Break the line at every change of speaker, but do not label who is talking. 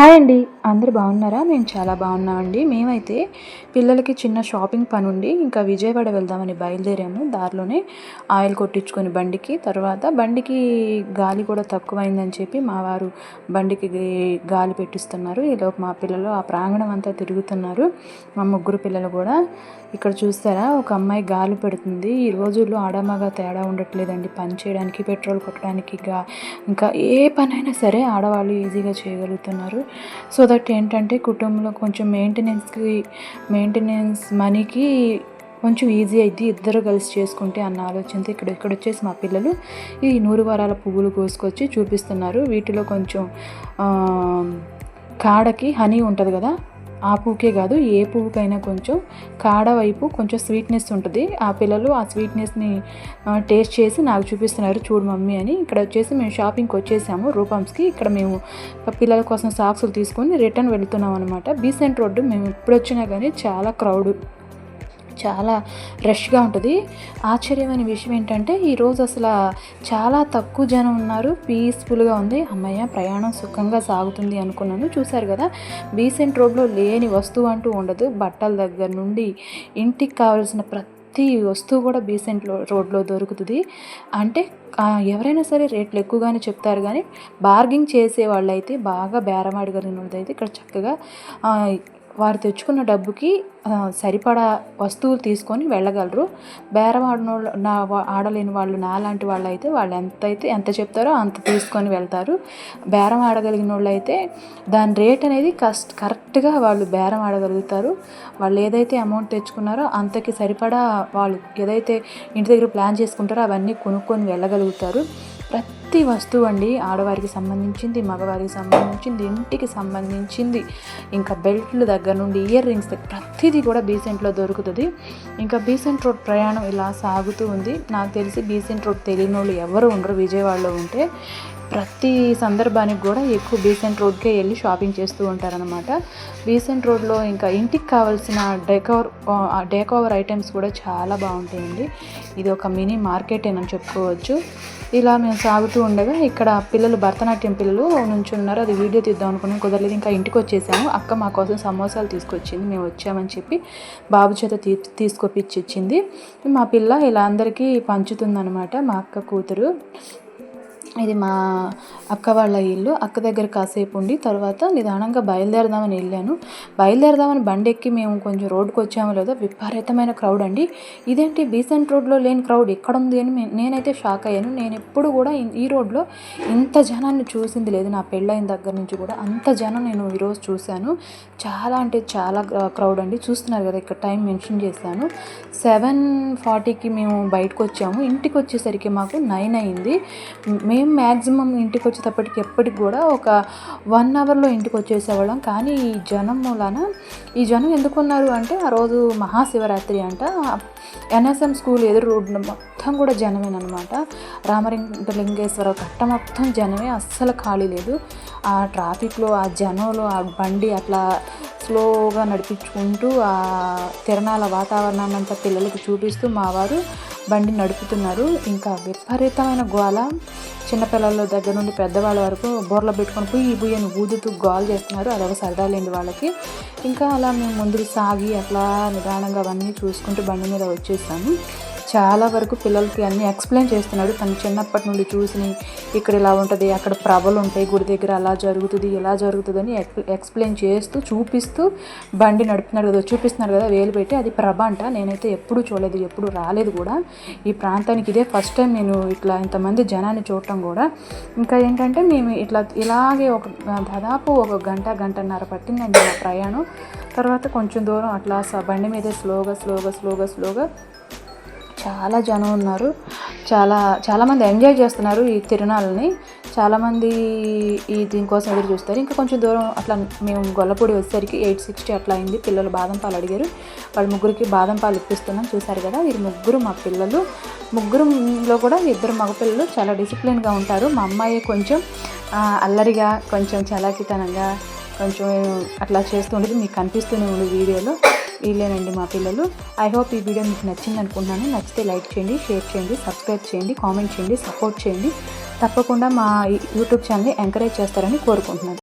Hi అండి. అందరు బాగున్నారా? మేము చాలా బాగున్నామండి మేమైతే పిల్లలకి చిన్న షాపింగ్ పని ఉండి ఇంకా విజయవాడ వెళ్దామని బయలుదేరాము. దారిలోనే ఆయిల్ కొట్టించుకొని బండికి. తర్వాత బండికి గాలి కూడా తక్కువైందని చెప్పి మా వారు బండికి గాలి పెట్టిస్తున్నారు. ఈలోపు మా పిల్లలు ఆ ప్రాంగణం అంతా తిరుగుతున్నారు. మా ముగ్గురు పిల్లలు కూడా. ఇక్కడ చూస్తారా? ఒక అమ్మాయి గాలి పెడుతుంది. ఈ రోజుల్లో ఆడమగా తేడా ఉండట్లేదండి. పని చేయడానికి పెట్రోల్ కొట్టడానికి ఇంకా ఏ పనైనా సరే ఆడవాళ్ళు ఈజీగా చేయగలుగుతున్నారు. సో దట్ ఏంటంటే కుటుంబంలో కొంచెం మెయింటెనెన్స్కి మెయింటెనెన్స్ మనీకి కొంచెం ఈజీ అయింది ఇద్దరు కలిసి చేసుకుంటే అన్న ఆలోచనతో ఇక్కడ ఇక్కడ వచ్చేసి మా పిల్లలు ఈ నూరు వారాల పువ్వులు కోసుకొచ్చి చూపిస్తున్నారు. వీటిలో కొంచెం కాడకి హనీ ఉంటుంది కదా ఆ పువ్వుకే కాదు ఏ పువ్వుకైనా కొంచెం కాడ వైపు కొంచెం స్వీట్నెస్ ఉంటుంది. ఆ పిల్లలు ఆ స్వీట్నెస్ని టేస్ట్ చేసి నాకు చూపిస్తున్నారు చూడు మమ్మీ అని. ఇక్కడ వచ్చేసి మేము షాపింగ్కి వచ్చేసాము రూపమ్స్కి. ఇక్కడ మేము పిల్లల కోసం సాక్సులు తీసుకొని రిటర్న్ వెళ్తున్నాం అనమాట బీసెంట్ రోడ్డు మేము ఎప్పుడు వచ్చినా కానీ చాలా క్రౌడ్ చాలా రష్గా ఉంటుంది. ఆశ్చర్యమైన విషయం ఏంటంటే ఈరోజు అసలు చాలా తక్కువ జనం ఉన్నారు. పీస్ఫుల్గా ఉంది. అమ్మయ్య ప్రయాణం సుఖంగా సాగుతుంది అనుకున్నాను. చూశారు కదా బీసెంట్ రోడ్లో లేని వస్తువు అంటూ ఉండదు. బట్టల దగ్గర నుండి ఇంటికి కావాల్సిన ప్రతి ప్రతి వస్తువు కూడా బీసెంట్ రోడ్లో దొరుకుతుంది. అంటే ఎవరైనా సరే రేట్లు ఎక్కువగానే చెప్తారు కానీ బార్గింగ్ చేసే వాళ్ళు అయితే బాగా బేరమాడగలిగినది అయితే ఇక్కడ చక్కగా వారు తెచ్చుకున్న డబ్బుకి సరిపడా వస్తువులు తీసుకొని వెళ్ళగలరు. బేరం ఆడిన నా ఆడలేని వాళ్ళు నాలాంటి వాళ్ళు అయితే వాళ్ళు ఎంత అయితే ఎంత చెప్తారో అంత తీసుకొని వెళ్తారు. బేరం ఆడగలిగిన వాళ్ళు అయితే దాని రేట్ అనేది కస్ట్ కరెక్ట్గా వాళ్ళు బేరం ఆడగలుగుతారు. వాళ్ళు ఏదైతే అమౌంట్ తెచ్చుకున్నారో అంతకి సరిపడా వాళ్ళు ఏదైతే ఇంటి దగ్గర ప్లాన్ చేసుకుంటారో అవన్నీ కొనుక్కొని వెళ్ళగలుగుతారు. ప్రతి ప్రతి వస్తువు అండి ఆడవారికి సంబంధించింది మగవారికి సంబంధించింది ఇంటికి సంబంధించింది. ఇంకా బెల్ట్లు దగ్గర నుండి ఇయర్ రింగ్స్ ప్రతిదీ కూడా బీసెంట్లో దొరుకుతుంది. ఇంకా బీసెంట్ రోడ్ ప్రయాణం ఇలా సాగుతూ ఉంది. నాకు తెలిసి బీసెంట్ రోడ్ తెలియని వాళ్ళు ఎవరు ఉండరు విజయవాడలో ఉంటే. ప్రతి సందర్భానికి కూడా ఎక్కువ బీసెంట్ రోడ్కే వెళ్ళి షాపింగ్ చేస్తూ ఉంటారనమాట బీసెంట్ రోడ్లో ఇంకా ఇంటికి కావాల్సిన డెకోర్ డెకోవర్ ఐటమ్స్ కూడా చాలా బాగుంటాయండి. ఇది ఒక మినీ మార్కెట్ అని చెప్పుకోవచ్చు. ఇలా మేము సాగుతూ ఉండగా ఇక్కడ పిల్లలు భరతనాట్యం పిల్లలు నుంచి ఉన్నారు అది వీడియో తీద్దాం అనుకున్నాం కుదరలేదు. ఇంకా ఇంటికి వచ్చేసాము. అక్క మా కోసం సమోసాలు తీసుకొచ్చింది. మేము వచ్చామని చెప్పి బాబు చేత తీ తీసుకొప్పించి ఇచ్చింది. మా పిల్ల ఇలా అందరికీ పంచుతుందనమాట మా అక్క కూతురు. ఇది మా అక్క వాళ్ళ ఇల్లు. అక్క దగ్గర కాసేపు ఉండి తర్వాత నిదానంగా బయలుదేరదామని వెళ్ళాను. బయలుదేరదామని బండి ఎక్కి మేము కొంచెం రోడ్డుకు వచ్చామో లేదో విపరీతమైన క్రౌడ్ అండి. ఇదేంటి బీసెంట్ రోడ్లో లేని క్రౌడ్? ఎక్కడ ఉంది అని నేనైతే షాక్ అయ్యాను. నేను ఎప్పుడు కూడా ఈ రోడ్లో ఇంత జనాన్ని చూసింది లేదు. నా పెళ్ళైన దగ్గర నుంచి కూడా అంత జనం నేను ఈరోజు చూశాను. చాలా అంటే చాలా క్రౌడ్ అండి. చూస్తున్నారు కదా ఇక్కడ టైం మెన్షన్ చేశాను. సెవెన్ ఫార్టీకి మేము బయటకు వచ్చాము. ఇంటికి వచ్చేసరికి మాకు నైన్ అయింది. మేము మ్యాక్సిమం ఇంటికి వచ్చేటప్పటికి ఎప్పటికి కూడా ఒక వన్ అవర్లో ఇంటికి వచ్చేసేవాళ్ళం కానీ ఈ జనం మూలాన ఈ జనం ఎందుకున్నారు అంటే ఆ రోజు మహాశివరాత్రి అంట. ఎన్ఎస్ఎం స్కూల్ ఎదురు రోడ్డు మొత్తం కూడా జనమేనమాట రామలింగేశ్వర కట్ట మొత్తం జనమే అస్సలు ఖాళీ లేదు. ఆ ట్రాఫిక్లో ఆ జనంలో ఆ బండి అట్లా స్లోగా నడిపించుకుంటూ ఆ తిరణాల వాతావరణాన్ని అంతా పిల్లలకు చూపిస్తూ మా వారు బండి నడుపుతున్నారు. ఇంకా విపరీతమైన గోల. చిన్నపిల్లల దగ్గర నుండి పెద్దవాళ్ళ వరకు బోర్లో పెట్టుకొని పోయి బుయ్యను ఊదుతూ గోల్ చేస్తున్నారు. అదొక సరదాలేండి వాళ్ళకి. ఇంకా అలా మేము ముందుకు సాగి అట్లా నిదానంగా అవన్నీ చూసుకుంటూ బండి మీద వచ్చేసాము. చాలా వరకు పిల్లలకి అన్నీ ఎక్స్ప్లెయిన్ చేస్తున్నాడు. తను చిన్నప్పటి నుండి చూసి ఇక్కడ ఇలా ఉంటుంది అక్కడ ప్రభలు ఉంటాయి గుడి దగ్గర అలా జరుగుతుంది ఇలా జరుగుతుంది అని ఎక్స్ప్లెయిన్ చేస్తూ చూపిస్తూ బండి నడుపుతున్నాడు కదా చూపిస్తున్నారు కదా వేలు పెట్టి అది ప్రభ అంట. నేనైతే ఎప్పుడు చూడలేదు ఎప్పుడు రాలేదు కూడా. ఈ ప్రాంతానికి ఇదే ఫస్ట్ టైం నేను ఇట్లా ఇంతమంది జనాన్ని చూడటం కూడా. ఇంకా ఏంటంటే మేము ఇట్లా ఇలాగే ఒక దాదాపు ఒక గంట గంటన్నర పట్టిందండి నా ప్రయాణం. తర్వాత కొంచెం దూరం అట్లా బండి మీద స్లోగా స్లోగా స్లోగా స్లోగా చాలా జనం ఉన్నారు. చాలా చాలామంది ఎంజాయ్ చేస్తున్నారు ఈ తిరునాళ్ళని. చాలామంది ఈ దీనికోసం ఎదురు చూస్తారు. ఇంకా కొంచెం దూరం అట్లా మేము గొల్లపూడి వచ్చేసరికి ఎయిట్ సిక్స్టీ అట్లా అయింది. పిల్లలు బాదం పాలు అడిగారు. వాళ్ళ ముగ్గురికి బాదం పాలు ఇప్పిస్తున్నాం చూశారు కదా. వీరు ముగ్గురు మా పిల్లలు. ముగ్గురులో కూడా ఇద్దరు మగపిల్లలు చాలా డిసిప్లిన్గా ఉంటారు. మా అమ్మాయి కొంచెం అల్లరిగా కొంచెం చలాకితనంగా కొంచెం అట్లా చేస్తూ ఉండేది. మీకు కనిపిస్తూనే ఉంది వీడియోలో. వీళ్ళేనండి మా పిల్లలు. ఐ హోప్ ఈ వీడియో మీకు నచ్చింది అనుకుంటున్నాను నచ్చితే లైక్ చేయండి షేర్ చేయండి సబ్స్క్రైబ్ చేయండి కామెంట్ చేయండి సపోర్ట్ చేయండి. తప్పకుండా మా యూట్యూబ్ ఛానల్ని ఎంకరేజ్ చేస్తారని కోరుకుంటున్నాను.